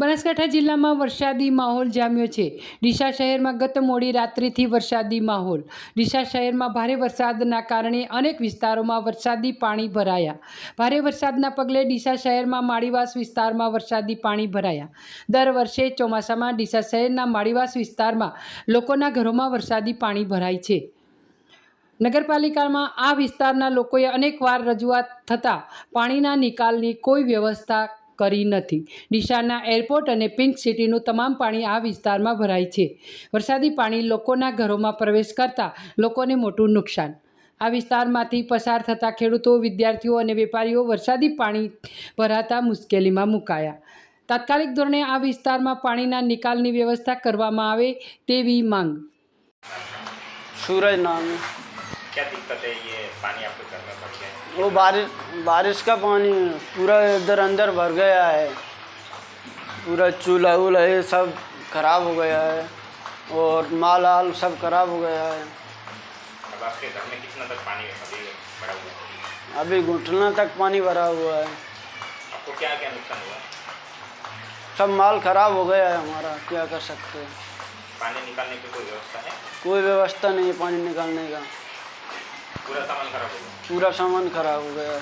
બનાસકાંઠા જિલ્લામાં વરસાદી માહોલ જામ્યો છે. ડીસા શહેરમાં ગત મોડી રાત્રિથી વરસાદી માહોલ. ડીસા શહેરમાં ભારે વરસાદના કારણે અનેક વિસ્તારોમાં વરસાદી પાણી ભરાયા. ભારે વરસાદના પગલે ડીસા શહેરમાં માળીવાસ વિસ્તારમાં વરસાદી પાણી ભરાયા. દર વર્ષે ચોમાસામાં ડીસા શહેરના માળીવાસ વિસ્તારમાં લોકોના ઘરોમાં વરસાદી પાણી ભરાય છે. નગરપાલિકામાં આ વિસ્તારના લોકોએ અનેકવાર રજૂઆત થતાં પાણીના નિકાલની કોઈ વ્યવસ્થા કરી નથી. ડીસાના એરપોર્ટ અને પિંક સિટીનું તમામ પાણી આ વિસ્તારમાં ભરાય છે. વરસાદી પાણી લોકોના ઘરોમાં પ્રવેશ કરતા લોકોને મોટું નુકસાન. આ વિસ્તારમાંથી પસાર થતા ખેડૂતો, વિદ્યાર્થીઓ અને વેપારીઓ વરસાદી પાણી ભરાતા મુશ્કેલીમાં મુકાયા. તાત્કાલિક ધોરણે આ વિસ્તારમાં પાણીના નિકાલની વ્યવસ્થા કરવામાં આવે તેવી માંગ. સુરજ નામ क्या दिक्कत है ये पानी आपके घर में भर गया? वो बारिश बारिश का पानी पूरा इधर अंदर भर गया है। पूरा चूल्हा वूल्हा ये सब खराब हो गया है और माल आल सब खराब हो गया है। अब आपके घर में कितना तक पानी अभी भरा हुआ है? अभी घुटना तक पानी भरा हुआ है। आपको क्या क्या नुकसान हुआ? सब माल खराब हो गया है हमारा क्या कर सकते हैं? पानी निकालने की कोई व्यवस्था है? कोई व्यवस्था नहीं है पानी निकालने का। पूरा सामान खराब हो गया पूरा सामान खराब हो गया है